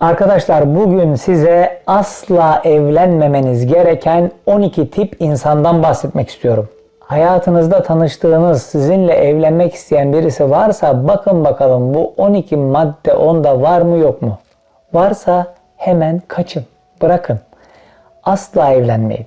Arkadaşlar bugün size asla evlenmemeniz gereken 12 tip insandan bahsetmek istiyorum. Hayatınızda tanıştığınız, sizinle evlenmek isteyen birisi varsa bakın bakalım bu 12 madde onda var mı yok mu? Varsa hemen kaçın, bırakın. Asla evlenmeyin.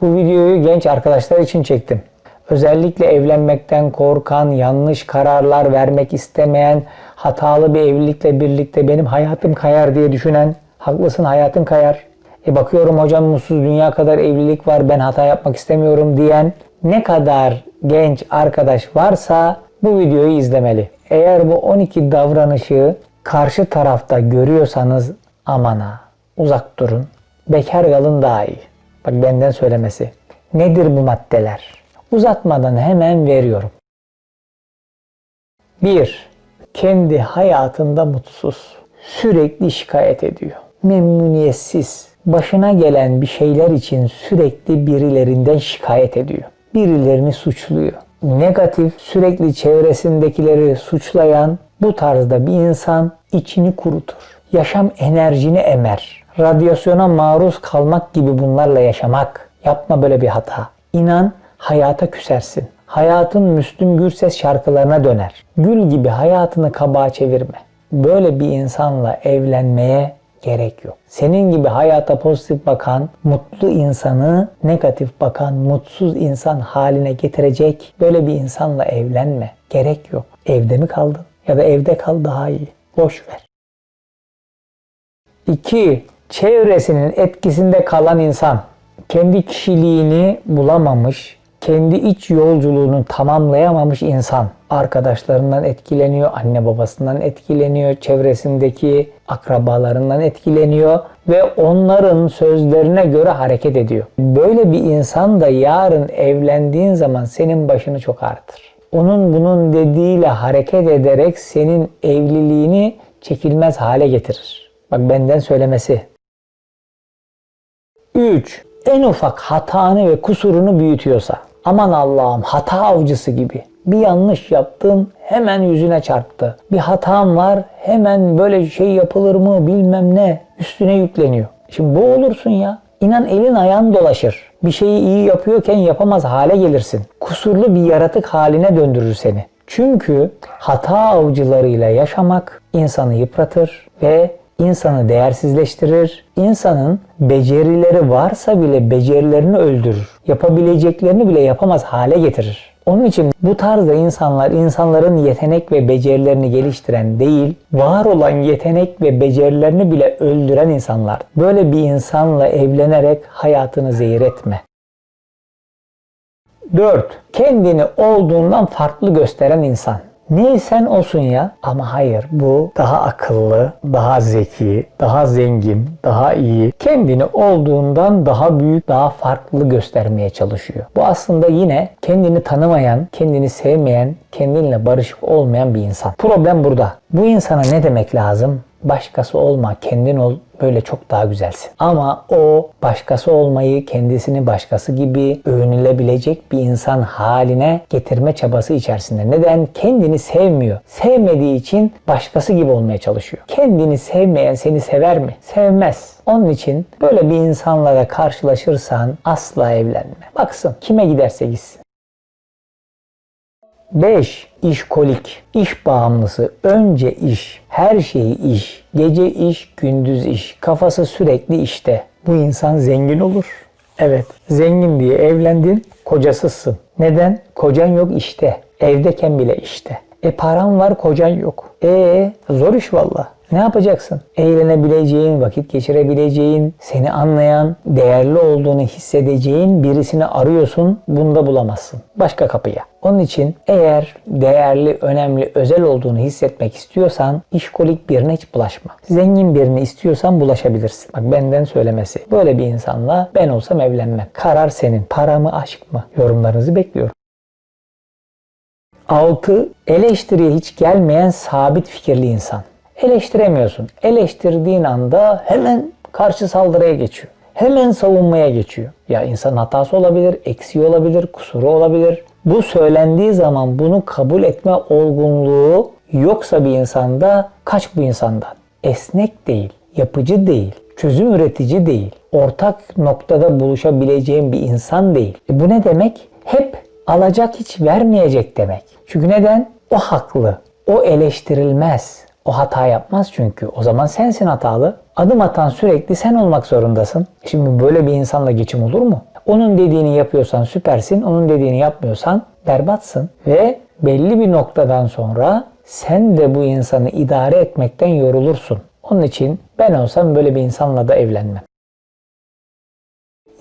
Bu videoyu genç arkadaşlar için çektim. Özellikle evlenmekten korkan, yanlış kararlar vermek istemeyen, hatalı bir evlilikle birlikte benim hayatım kayar diye düşünen, haklısın hayatın kayar. E bakıyorum hocam mutsuz dünya kadar evlilik var ben hata yapmak istemiyorum diyen ne kadar genç arkadaş varsa bu videoyu izlemeli. Eğer bu 12 davranışı karşı tarafta görüyorsanız aman ha uzak durun. Bekar kalın daha iyi. Bak benden söylemesi. Nedir bu maddeler? Uzatmadan hemen veriyorum. 1. Kendi hayatında mutsuz. Sürekli şikayet ediyor. Memnuniyetsiz. Başına gelen bir şeyler için sürekli birilerinden şikayet ediyor. Birilerini suçluyor. Negatif, sürekli çevresindekileri suçlayan bu tarzda bir insan içini kurutur. Yaşam enerjini emer. Radyasyona maruz kalmak gibi bunlarla yaşamak. Yapma böyle bir hata. İnan hayata küsersin. Hayatın Müslüm Gürses şarkılarına döner. Gül gibi hayatını kabağa çevirme. Böyle bir insanla evlenmeye gerek yok. Senin gibi hayata pozitif bakan, mutlu insanı negatif bakan, mutsuz insan haline getirecek böyle bir insanla evlenme. Gerek yok. Evde mi kaldın? Ya da evde kal daha iyi. Boş ver. 2. Çevresinin etkisinde kalan insan kendi kişiliğini bulamamış, kendi iç yolculuğunu tamamlayamamış insan arkadaşlarından etkileniyor, anne babasından etkileniyor, çevresindeki akrabalarından etkileniyor ve onların sözlerine göre hareket ediyor. Böyle bir insan da yarın evlendiğin zaman senin başını çok ağrıtır. Onun bunun dediğiyle hareket ederek senin evliliğini çekilmez hale getirir. Bak benden söylemesi. 3. En ufak hatanı ve kusurunu büyütüyorsa. Aman Allah'ım hata avcısı gibi. Bir yanlış yaptın hemen yüzüne çarptı. Bir hatam var hemen böyle şey yapılır mı bilmem ne üstüne yükleniyor. Şimdi bu olursun ya. İnan elin ayağın dolaşır. Bir şeyi iyi yapıyorken yapamaz hale gelirsin. Kusurlu bir yaratık haline döndürür seni. Çünkü hata avcılarıyla yaşamak insanı yıpratır ve insanı değersizleştirir. İnsanın becerileri varsa bile becerilerini öldürür. Yapabileceklerini bile yapamaz hale getirir. Onun için bu tarzda insanlar insanların yetenek ve becerilerini geliştiren değil, var olan yetenek ve becerilerini bile öldüren insanlar. Böyle bir insanla evlenerek hayatını zehir etme. 4. Kendini olduğundan farklı gösteren insan. Neysen olsun ya. Ama hayır bu daha akıllı, daha zeki, daha zengin, daha iyi. Kendini olduğundan daha büyük, daha farklı göstermeye çalışıyor. Bu aslında yine kendini tanımayan, kendini sevmeyen, kendinle barışık olmayan bir insan. Problem burada. Bu insana ne demek lazım? Başkası olma, kendin ol, böyle çok daha güzelsin. Ama o başkası olmayı kendisini başkası gibi övünülebilecek bir insan haline getirme çabası içerisinde. Neden? Kendini sevmiyor. Sevmediği için başkası gibi olmaya çalışıyor. Kendini sevmeyen seni sever mi? Sevmez. Onun için böyle bir insanla da karşılaşırsan asla evlenme. Baksın kime giderse gitsin. 5. İşkolik. İş bağımlısı. Önce iş. Her şeyi iş. Gece iş, gündüz iş. Kafası sürekli işte. Bu insan zengin olur. Evet. Zengin diye evlendin, kocasızsın. Neden? Kocan yok işte. Evdeken bile işte. E paran var, kocan yok. E zor iş valla. Ne yapacaksın? Eğlenebileceğin, vakit geçirebileceğin, seni anlayan, değerli olduğunu hissedeceğin birisini arıyorsun. Bunda bulamazsın. Başka kapıya. Onun için eğer değerli, önemli, özel olduğunu hissetmek istiyorsan işkolik birine hiç bulaşma. Zengin birini istiyorsan bulaşabilirsin. Bak benden söylemesi. Böyle bir insanla ben olsam evlenmem. Karar senin. Para mı aşk mı? Yorumlarınızı bekliyorum. 6. Eleştiriye hiç gelmeyen sabit fikirli insan. Eleştiremiyorsun. Eleştirdiğin anda hemen karşı saldırıya geçiyor. Hemen savunmaya geçiyor. Ya insan hatası olabilir, eksiği olabilir, kusuru olabilir. Bu söylendiği zaman bunu kabul etme olgunluğu yoksa bir insanda kaç bu insandan. Esnek değil. yapıcı değil, çözüm üretici değil, ortak noktada buluşabileceğin bir insan değil. E bu ne demek? Hep alacak hiç vermeyecek demek. Çünkü neden? O haklı, o eleştirilmez, o hata yapmaz çünkü. O zaman sensin hatalı. Adım atan sürekli sen olmak zorundasın. Şimdi böyle bir insanla geçim olur mu? Onun dediğini yapıyorsan süpersin, onun dediğini yapmıyorsan berbatsın. Ve belli bir noktadan sonra sen de bu insanı idare etmekten yorulursun. Onun için ben olsam böyle bir insanla da evlenmem.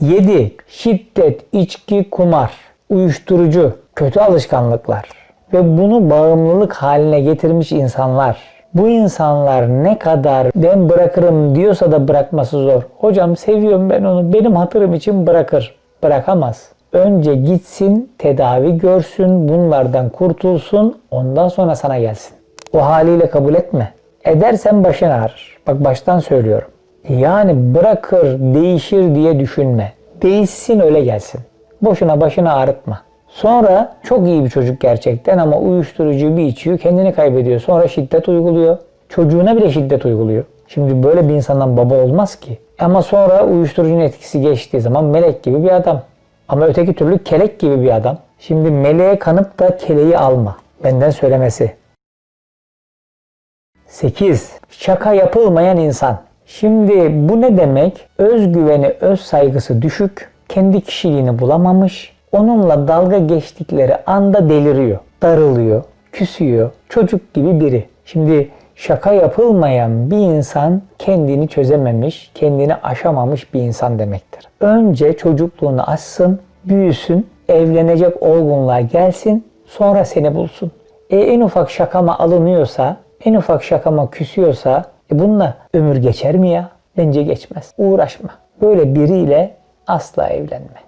7. Şiddet, içki, kumar, uyuşturucu, kötü alışkanlıklar ve bunu bağımlılık haline getirmiş insanlar. Bu insanlar ne kadar ben bırakırım diyorsa da bırakması zor. Hocam seviyorum ben onu benim hatırım için bırakır. Bırakamaz. Önce gitsin, tedavi görsün, bunlardan kurtulsun, ondan sonra sana gelsin. O haliyle kabul etme. Edersen başın ağrır. Bak baştan söylüyorum. Yani bırakır, değişir diye düşünme. Değişsin öyle gelsin. Boşuna başını ağrıtma. Sonra çok iyi bir çocuk gerçekten ama uyuşturucu bir içiyor, kendini kaybediyor. Sonra şiddet uyguluyor. Çocuğuna bile şiddet uyguluyor. Şimdi böyle bir insandan baba olmaz ki. Ama sonra uyuşturucunun etkisi geçtiği zaman melek gibi bir adam. Ama öteki türlü kelek gibi bir adam. Şimdi meleğe kanıp da keleği alma. Benden söylemesi. 8. Şaka yapılmayan insan. Şimdi bu ne demek? Özgüveni, öz saygısı düşük, kendi kişiliğini bulamamış, onunla dalga geçtikleri anda deliriyor, darılıyor, küsüyor, çocuk gibi biri. Şimdi şaka yapılmayan bir insan kendini çözememiş, kendini aşamamış bir insan demektir. Önce çocukluğunu aşsın, büyüsün, evlenecek olgunluğa gelsin, sonra seni bulsun. E, en ufak şakama alınıyorsa, en ufak şakama küsüyorsa e bununla ömür geçer mi ya? Bence geçmez. Uğraşma. Böyle biriyle asla evlenme.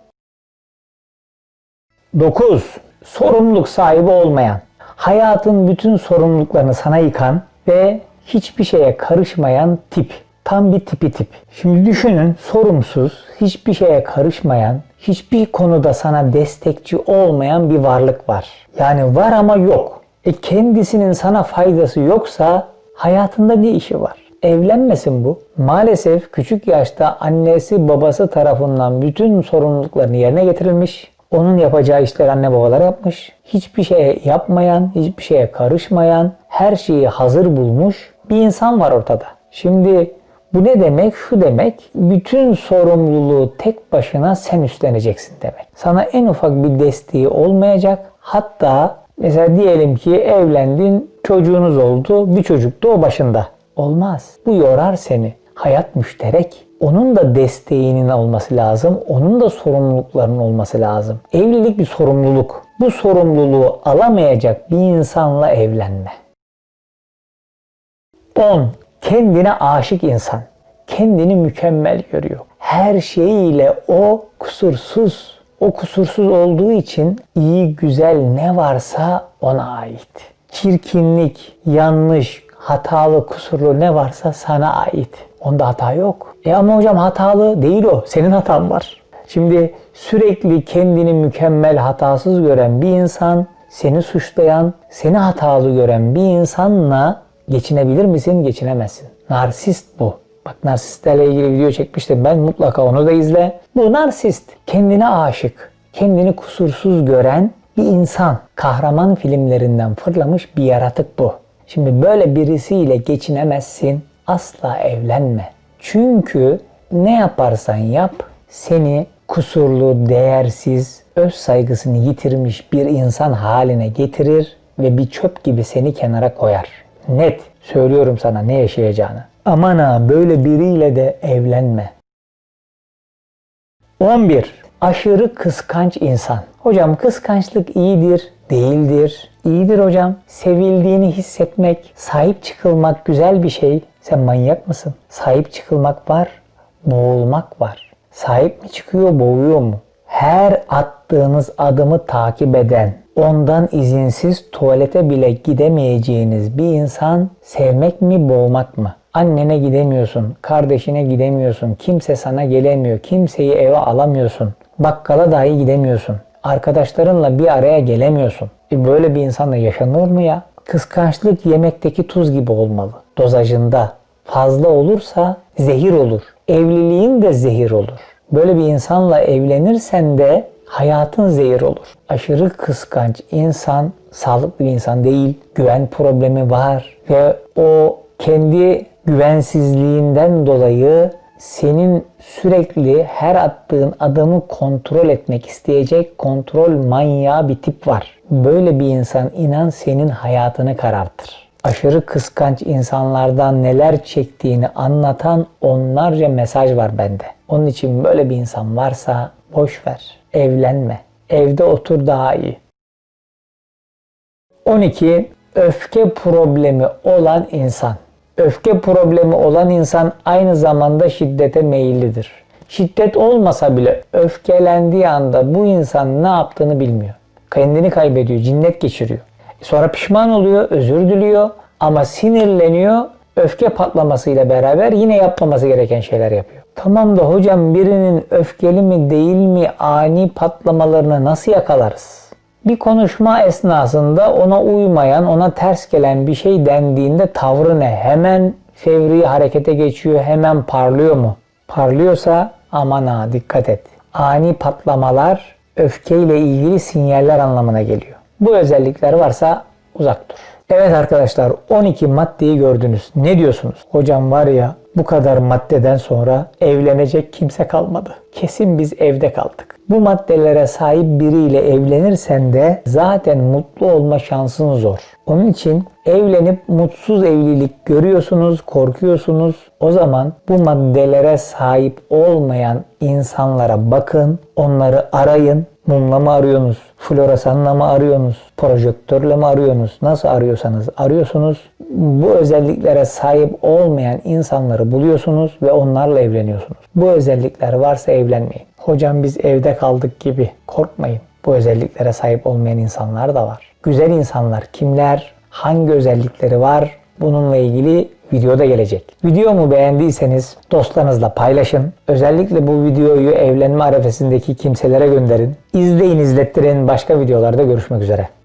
9. Sorumluluk sahibi olmayan. Hayatın bütün sorumluluklarını sana yıkan ve hiçbir şeye karışmayan tip. Tam bir tipi tip. Şimdi düşünün sorumsuz, hiçbir şeye karışmayan, hiçbir konuda sana destekçi olmayan bir varlık var. Yani var ama yok. E kendisinin sana faydası yoksa hayatında ne işi var? Evlenmesin bu. Maalesef küçük yaşta annesi babası tarafından bütün sorumluluklarını yerine getirilmiş. Onun yapacağı işleri anne babalar yapmış. Hiçbir şey yapmayan, hiçbir şeye karışmayan, her şeyi hazır bulmuş bir insan var ortada. Şimdi bu ne demek? Şu demek, bütün sorumluluğu tek başına sen üstleneceksin demek. Sana en ufak bir desteği olmayacak. Hatta mesela diyelim ki evlendin, çocuğunuz oldu, bir çocuk da o başında. Olmaz. Bu yorar seni. Hayat müşterek. Onun da desteğinin olması lazım. Onun da sorumluluklarının olması lazım. Evlilik bir sorumluluk. Bu sorumluluğu alamayacak bir insanla evlenme. 10. Kendine aşık insan. Kendini mükemmel görüyor. Her şeyiyle o kusursuz. O kusursuz olduğu için iyi, güzel ne varsa ona ait. Çirkinlik, yanlış, hatalı, kusurlu ne varsa sana ait. Onda hata yok. E ama hocam hatalı değil o. Senin hatan var. Şimdi sürekli kendini mükemmel, hatasız gören bir insan, seni suçlayan, seni hatalı gören bir insanla geçinebilir misin? Geçinemezsin. Narsist bu. Bak narsistlerle ilgili video çekmiştim ben. Mutlaka onu da izle. Bu narsist. Kendine aşık, kendini kusursuz gören bir insan. Kahraman filmlerinden fırlamış bir yaratık bu. Şimdi böyle birisiyle geçinemezsin. Asla evlenme. Çünkü ne yaparsan yap seni kusurlu, değersiz, öz saygısını yitirmiş bir insan haline getirir ve bir çöp gibi seni kenara koyar. Net söylüyorum sana ne yaşayacağını. Aman ha böyle biriyle de evlenme. 11. Aşırı kıskanç insan. Hocam kıskançlık iyidir, değildir. İyidir hocam. Sevildiğini hissetmek, sahip çıkılmak güzel bir şey. Sen manyak mısın? Sahip çıkılmak var, boğulmak var. Sahip mi çıkıyor, boğuyor mu? Her attığınız adımı takip eden, ondan izinsiz tuvalete bile gidemeyeceğiniz bir insan sevmek mi, boğmak mı? Annene gidemiyorsun, kardeşine gidemiyorsun, kimse sana gelemiyor, kimseyi eve alamıyorsun, bakkala dahi gidemiyorsun, arkadaşlarınla bir araya gelemiyorsun. E böyle bir insanla yaşanır mı ya? Kıskançlık yemekteki tuz gibi olmalı. Dozajında, fazla olursa zehir olur. Evliliğin de zehir olur. Böyle bir insanla evlenirsen de hayatın zehir olur. Aşırı kıskanç insan sağlıklı bir insan değil. Güven problemi var ve o kendi güvensizliğinden dolayı senin sürekli her attığın adımı kontrol etmek isteyecek kontrol manyağı bir tip var. Böyle bir insan inan senin hayatını karartır. Aşırı kıskanç insanlardan neler çektiğini anlatan onlarca mesaj var bende. Onun için böyle bir insan varsa boş ver. Evlenme. Evde otur daha iyi. 12. Öfke problemi olan insan. Öfke problemi olan insan aynı zamanda şiddete meyillidir. Şiddet olmasa bile öfkelendiği anda bu insan ne yaptığını bilmiyor. Kendini kaybediyor, cinnet geçiriyor. Sonra pişman oluyor, özür diliyor ama sinirleniyor. Öfke patlamasıyla beraber yine yapmaması gereken şeyler yapıyor. Tamam da hocam birinin öfkeli mi değil mi ani patlamalarını nasıl yakalarız? Bir konuşma esnasında ona uymayan, ona ters gelen bir şey dendiğinde tavrı ne? Hemen fevri harekete geçiyor, hemen parlıyor mu? Parlıyorsa aman ha dikkat et. Ani patlamalar öfkeyle ilgili sinyaller anlamına geliyor. Bu özellikler varsa uzak dur. Evet arkadaşlar 12 maddeyi gördünüz. Ne diyorsunuz? Hocam var ya bu kadar maddeden sonra evlenecek kimse kalmadı. Kesin biz evde kaldık. Bu maddelere sahip biriyle evlenirsen de zaten mutlu olma şansın zor. Onun için evlenip mutsuz evlilik görüyorsunuz, korkuyorsunuz. O zaman bu maddelere sahip olmayan insanlara bakın, onları arayın. Mumla mı arıyorsunuz? Floresanla mı arıyorsunuz? Projektörle mi arıyorsunuz? Nasıl arıyorsanız arıyorsunuz. Bu özelliklere sahip olmayan insanları buluyorsunuz ve onlarla evleniyorsunuz. Bu özellikler varsa evlenmeyin. Hocam biz evde kaldık gibi korkmayın. Bu özelliklere sahip olmayan insanlar da var. Güzel insanlar kimler? Hangi özellikleri var? Bununla ilgili videoda gelecek. Videomu beğendiyseniz dostlarınızla paylaşın. Özellikle bu videoyu evlenme arefesindeki kimselere gönderin. İzleyin izlettirin. Başka videolarda görüşmek üzere.